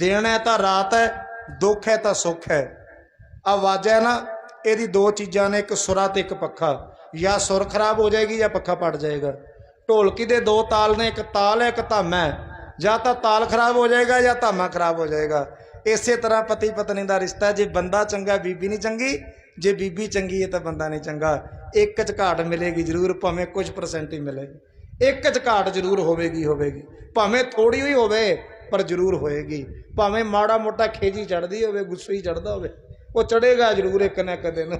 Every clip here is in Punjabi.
ਦਿਨ ਹੈ ਤਾਂ ਰਾਤ ਹੈ, ਦੁੱਖ ਹੈ ਤਾਂ ਸੁੱਖ ਹੈ। ਆਵਾਜ਼ ਹੈ ਨਾ, ਇਹਦੀ ਦੋ ਚੀਜ਼ਾਂ ਨੇ, ਇੱਕ ਸੁਰਾ ਤੇ ਇੱਕ ਪੱਖਾ। ਜਾਂ ਸੁਰ ਖਰਾਬ ਹੋ ਜਾਏਗੀ ਜਾਂ ਪੱਖਾ ਪੜ ਜਾਏਗਾ। ਢੋਲਕੀ ਦੇ ਦੋ ਤਾਲ ਨੇ, ਇੱਕ ਤਾਲ ਹੈ, ਇੱਕ ਧਾਮਾ ਹੈ। ਜਾਂ ਤਾਂ ਤਾਲ ਖਰਾਬ ਹੋ ਜਾਏਗਾ ਜਾਂ ਧਾਮਾ ਖਰਾਬ ਹੋ ਜਾਏਗਾ। ਇਸੇ ਤਰ੍ਹਾਂ ਪਤੀ ਪਤਨੀ ਦਾ ਰਿਸ਼ਤਾ ਜੇ ਬੰਦਾ ਚੰਗਾ, ਬੀਬੀ ਨਹੀਂ ਚੰਗੀ, ਜੇ ਬੀਬੀ ਚੰਗੀ ਹੈ ਤਾਂ ਬੰਦਾ ਨਹੀਂ ਚੰਗਾ। ਇੱਕ ਚ ਘਾਟ ਮਿਲੇਗੀ ਜ਼ਰੂਰ, ਭਾਵੇਂ ਕੁਝ ਪਰਸੈਂਟ ਹੀ ਮਿਲੇਗੀ ਇੱਕ ਚ ਘਾਟ ਜ਼ਰੂਰ ਹੋਵੇਗੀ ਹੋਵੇਗੀ। ਭਾਵੇਂ ਥੋੜੀ ਹੋਈ ਹੋਵੇ ਪਰ ਜ਼ਰੂਰ ਹੋਏਗੀ। ਭਾਵੇਂ ਮਾੜਾ ਮੋਟਾ ਖੇਜੀ ਚੜਦੀ ਹੋਵੇ, ਗੁੱਸੇ ਹੀ ਚੜਦਾ ਹੋਵੇ, ਉਹ ਚੜੇਗਾ ਜ਼ਰੂਰ ਇੱਕ ਨਾ ਇੱਕ ਦਿਨ।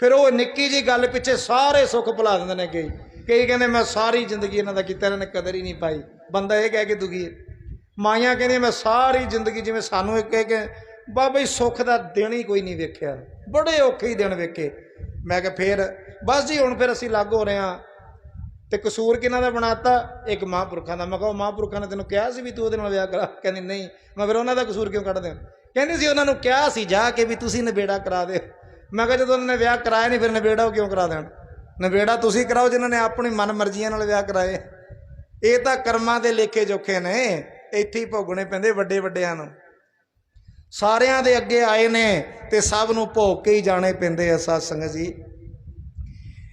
ਫਿਰ ਉਹ ਨਿੱਕੀ ਜੀ ਗੱਲ ਪਿੱਛੇ ਸਾਰੇ ਸੁੱਖ ਭੁਲਾ ਦਿੰਦੇ ਨੇ ਕਈ। ਕਈ ਕਹਿੰਦੇ, ਮੈਂ ਸਾਰੀ ਜ਼ਿੰਦਗੀ ਇਹਨਾਂ ਦਾ ਕੀਤਾ, ਇਹਨਾਂ ਨੇ ਕਦਰ ਹੀ ਨਹੀਂ ਪਾਈ। ਬੰਦਾ ਇਹ ਕਹਿ ਕੇ ਦੁਖੀ ਹੈ। ਮਾਈਆਂ ਕਹਿੰਦੀਆਂ, ਮੈਂ ਸਾਰੀ ਜ਼ਿੰਦਗੀ ਜਿਵੇਂ ਸਾਨੂੰ ਇਹ ਕਹਿ ਕੇ ਬਾਬਾ ਜੀ ਸੁੱਖ ਦਾ ਦਿਨ ਹੀ ਕੋਈ ਨਹੀਂ ਵੇਖਿਆ। ਬੜੇ ਔਖੇ ਹੀ ਦਿਨ ਵੇਖੇ। ਮੈਂ ਕਿਹਾ, ਫੇਰ ਬਸ ਜੀ, ਹੁਣ ਫਿਰ ਅਸੀਂ ਲੱਗ ਹੋ ਰਹੇ ਹਾਂ। ਤੇ ਕਸੂਰ ਕਿਹਨਾਂ ਦਾ ਬਣਾਤਾ? ਇੱਕ ਮਹਾਂਪੁਰਖਾਂ ਦਾ। ਮੈਂ ਕਿਹਾ, ਉਹ ਮਹਾਂਪੁਰਖਾਂ ਨੇ ਤੈਨੂੰ ਕਿਹਾ ਸੀ ਵੀ ਤੂੰ ਉਹਦੇ ਨਾਲ ਵਿਆਹ ਕਰਾ। ਕਹਿੰਦੀ, ਨਹੀਂ। ਮੈਂ ਫਿਰ ਉਹਨਾਂ ਦਾ ਕਸੂਰ ਕਿਉਂ ਕੱਢਦੇ ਹੋ? ਕਹਿੰਦੀ ਸੀ, ਉਹਨਾਂ ਨੂੰ ਕਿਹਾ ਸੀ ਜਾ ਕੇ ਵੀ ਤੁਸੀਂ ਨਿਬੇੜਾ ਕਰਾ ਦਿਓ। ਮੈਂ ਕਿਹਾ, ਜਦੋਂ ਉਹਨਾਂ ਨੇ ਵਿਆਹ ਕਰਾਇਆ ਨਹੀਂ, ਫਿਰ ਨਿਬੇੜਾ ਉਹ ਕਿਉਂ ਕਰਾ ਦੇਣ? ਨਿਬੇੜਾ ਤੁਸੀਂ ਕਰਾਓ, ਜਿਨ੍ਹਾਂ ਨੇ ਆਪਣੀ ਮਨ ਮਰਜ਼ੀਆਂ ਨਾਲ ਵਿਆਹ ਕਰਾਏ। ਇਹ ਤਾਂ ਕਰਮਾਂ ਦੇ ਲੇਖੇ ਜੋਖੇ ਨੇ। ਇੱਥੇ ਹੀ ਭੋਗਣੇ ਪੈਂਦੇ ਵੱਡੇ ਵੱਡਿਆਂ ਨੂੰ। ਸਾਰਿਆਂ ਦੇ ਅੱਗੇ ਆਏ ਨੇ ਤੇ ਸਭ ਨੂੰ ਭੋਗ ਕੇ ਹੀ ਜਾਣੇ ਪੈਂਦੇ ਆ, ਸਾਧ ਸੰਗਤ ਜੀ।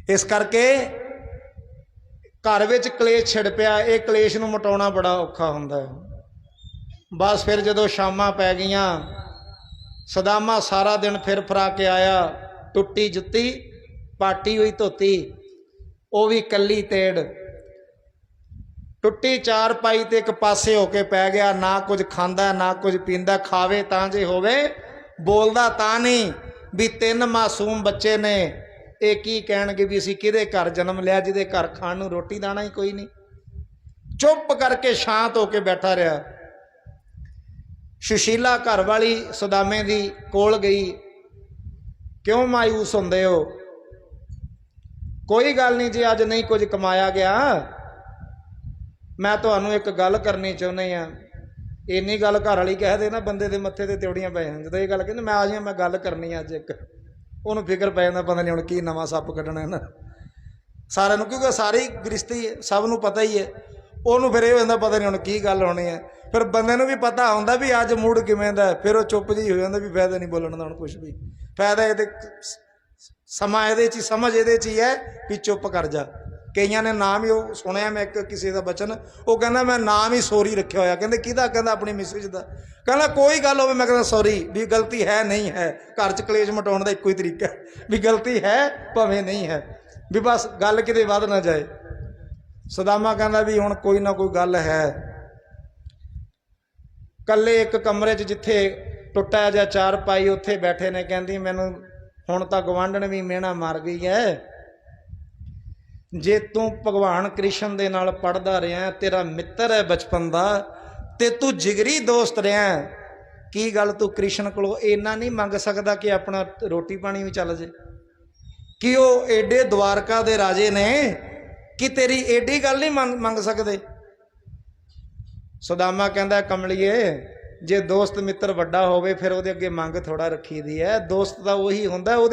ਇਸ ਕਰਕੇ ਘਰ ਵਿੱਚ ਕਲੇਸ਼ ਛਿੜ ਪਿਆ, ਇਹ ਕਲੇਸ਼ ਨੂੰ ਮਟਾਉਣਾ ਬੜਾ ਔਖਾ ਹੁੰਦਾ ਹੈ। ਬਸ ਫਿਰ ਜਦੋਂ ਸ਼ਾਮਾਂ ਪੈ ਗਈਆਂ, ਸਦਾਮਾ ਸਾਰਾ ਦਿਨ ਫਿਰ ਫਰਾ ਕੇ ਆਇਆ, ਟੁੱਟੀ ਜੁੱਤੀ, ਪਾਟੀ ਹੋਈ ਧੋਤੀ, ਉਹ ਵੀ ਕੱਲੀ ਤੇੜ। ਟੁੱਟੀ ਚਾਰ ਪਾਈ ਤੇ ਇੱਕ ਪਾਸੇ ਹੋ ਕੇ ਪੈ ਗਿਆ, ਨਾ ਕੁਝ ਖਾਂਦਾ, ਨਾ ਕੁਝ ਪੀਂਦਾ, ਖਾਵੇ ਤਾਂ ਜੇ ਹੋਵੇ, ਬੋਲਦਾ ਤਾਂ ਨਹੀਂ ਵੀ ਤਿੰਨ ਮਾਸੂਮ ਬੱਚੇ ਨੇ। ਇਹ ਕੀ ਕਹਿਣਗੇ ਵੀ ਅਸੀਂ ਕਿਹਦੇ ਘਰ ਜਨਮ ਲਿਆ, ਜਿਹਦੇ ਘਰ ਖਾਣ ਨੂੰ ਰੋਟੀ ਦਾਣਾ ਹੀ ਕੋਈ ਨਹੀਂ। ਚੁੱਪ ਕਰਕੇ ਸ਼ਾਂਤ ਹੋ ਕੇ ਬੈਠਾ ਰਿਹਾ। ਸੁਸ਼ੀਲਾ ਘਰ ਵਾਲੀ ਸੁਦਾਮੇ ਦੀ ਕੋਲ ਗਈ। ਕਿਉਂ ਮਾਇੂਸ ਹੁੰਦੇ ਹੋ? ਕੋਈ ਗੱਲ ਨਹੀਂ ਜੀ, ਅੱਜ ਨਹੀਂ ਕੁਝ ਕਮਾਇਆ ਗਿਆ। ਮੈਂ ਤੁਹਾਨੂੰ ਇੱਕ ਗੱਲ ਕਰਨੀ ਚਾਹੁੰਦੀ ਆ ਇੰਨੀ ਗੱਲ ਘਰ ਵਾਲੀ ਕਹਿ ਦੇ ਨਾ, ਬੰਦੇ ਦੇ ਮੱਥੇ ਤੇ ਤਿਉੜੀਆਂ ਪੈ ਜਾਂਦੀਆਂ। ਜਦੋਂ ਇਹ ਗੱਲ ਕਹਿੰਦੇ, ਮੈਂ ਆ ਜਿਹਾ ਮੈਂ ਗੱਲ ਕਰਨੀ ਅੱਜ ਇੱਕ। ਉਹਨੂੰ ਫਿਕਰ ਪੈ ਜਾਂਦਾ ਪਤਾ ਨਹੀਂ ਹੁਣ ਕੀ ਨਵਾਂ ਸੱਪ ਕੱਢਣਾ ਹੈ ਨਾ ਸਾਰਿਆਂ ਨੂੰ, ਕਿਉਂਕਿ ਸਾਰੀ ਗ੍ਰਿਸ਼ਤੀ ਹੈ, ਸਭ ਨੂੰ ਪਤਾ ਹੀ ਹੈ। ਉਹਨੂੰ ਫਿਰ ਇਹ ਹੋ ਜਾਂਦਾ ਪਤਾ ਨਹੀਂ ਹੁਣ ਕੀ ਗੱਲ ਹੋਣੀ ਹੈ। ਫਿਰ ਬੰਦੇ ਨੂੰ ਵੀ ਪਤਾ ਹੁੰਦਾ ਵੀ ਅੱਜ ਮੂਡ ਕਿਵੇਂ ਦਾ ਫਿਰ ਉਹ ਚੁੱਪ ਜਿਹੀ ਹੋ ਜਾਂਦਾ ਵੀ ਫਾਇਦਾ ਨਹੀਂ ਬੋਲਣ ਦਾ ਹੁਣ ਕੁਝ ਵੀ। ਫਾਇਦਾ ਇਹਦੇ ਸਮਾਂ ਇਹਦੇ 'ਚ ਹੀ, ਸਮਝ ਇਹਦੇ 'ਚ ਹੀ ਹੈ ਵੀ ਚੁੱਪ ਕਰ ਜਾ। ਕਈਆਂ ਨੇ ਨਾਮ ਹੀ ਉਹ ਸੁਣਿਆ, ਮੈਂ ਇੱਕ ਕਿਸੇ ਦਾ ਬਚਨ, ਉਹ ਕਹਿੰਦਾ, ਮੈਂ ਨਾਮ ਹੀ ਸੋਰੀ ਰੱਖਿਆ ਹੋਇਆ। ਕਹਿੰਦੇ, ਕਿਹਦਾ? ਕਹਿੰਦਾ, ਆਪਣੀ ਮਿਸਿਜ ਦਾ। ਕਹਿੰਦਾ, ਕੋਈ ਗੱਲ ਹੋਵੇ, ਮੈਂ ਕਹਿੰਦਾ, ਸੌਰੀ, ਵੀ ਗਲਤੀ ਹੈ, ਨਹੀਂ ਹੈ। ਘਰ 'ਚ ਕਲੇਸ਼ ਮਟਾਉਣ ਦਾ ਇੱਕੋ ਹੀ ਤਰੀਕਾ ਵੀ ਗਲਤੀ ਹੈ, ਭਾਵੇਂ ਨਹੀਂ ਹੈ। ਵੀ ਬਸ ਗੱਲ ਕਿਤੇ ਵੱਧ ਨਾ ਜਾਏ। ਸਦਾਮਾ ਕਹਿੰਦਾ ਵੀ ਹੁਣ ਕੋਈ ਨਾ ਕੋਈ ਗੱਲ ਹੈ। ਕੱਲੇ ਇੱਕ ਕਮਰੇ 'ਚ ਜਿੱਥੇ ਟੁੱਟਾ ਜਾਂ ਚਾਰ ਪਾਈ ਉੱਥੇ ਬੈਠੇ ਨੇ, ਕਹਿੰਦੀ, ਮੈਨੂੰ ਹੁਣ ਤਾਂ ਗਵਾਂਢਣ ਵੀ ਮਿਹਣਾ ਮਾਰ ਗਈ ਹੈ। ਜੇ ਤੂੰ ਭਗਵਾਨ ਕ੍ਰਿਸ਼ਨ ਦੇ ਨਾਲ ਪੜਦਾ ਰਿਹਾ, ਤੇਰਾ ਮਿੱਤਰ ਹੈ ਬਚਪਨ ਦਾ, ਤੇ ਤੂੰ ਜਿਗਰੀ ਦੋਸਤ ਰਿਹਾ ਕੀ ਗੱਲ ਤੂੰ ਕ੍ਰਿਸ਼ਨ ਕੋਲੋਂ ਇੰਨਾ ਨਹੀਂ ਮੰਗ ਸਕਦਾ ਕਿ ਆਪਣਾ ਰੋਟੀ ਪਾਣੀ ਵੀ ਚੱਲ ਜੇ? ਕਿ ਉਹ ਏਡੇ ਦਵਾਰਕਾ ਦੇ ਰਾਜੇ ਨੇ ਕਿ ਤੇਰੀ ਏਡੀ ਗੱਲ ਨਹੀਂ ਮੰਗ ਮੰਗ ਸਕਦੇ? ਸੁਦਾਮਾ ਕਹਿੰਦਾ, ਕਮਲੀਏ, ਜੇ ਦੋਸਤ ਮਿੱਤਰ ਵੱਡਾ ਹੋਵੇ, ਫਿਰ ਉਹਦੇ ਅੱਗੇ ਮੰਗ ਥੋੜਾ ਰੱਖੀ ਦੀ ਹੈ। ਦੋਸਤ ਤਾਂ ਉਹੀ ਹੁੰਦਾ, ਉਹਦੇ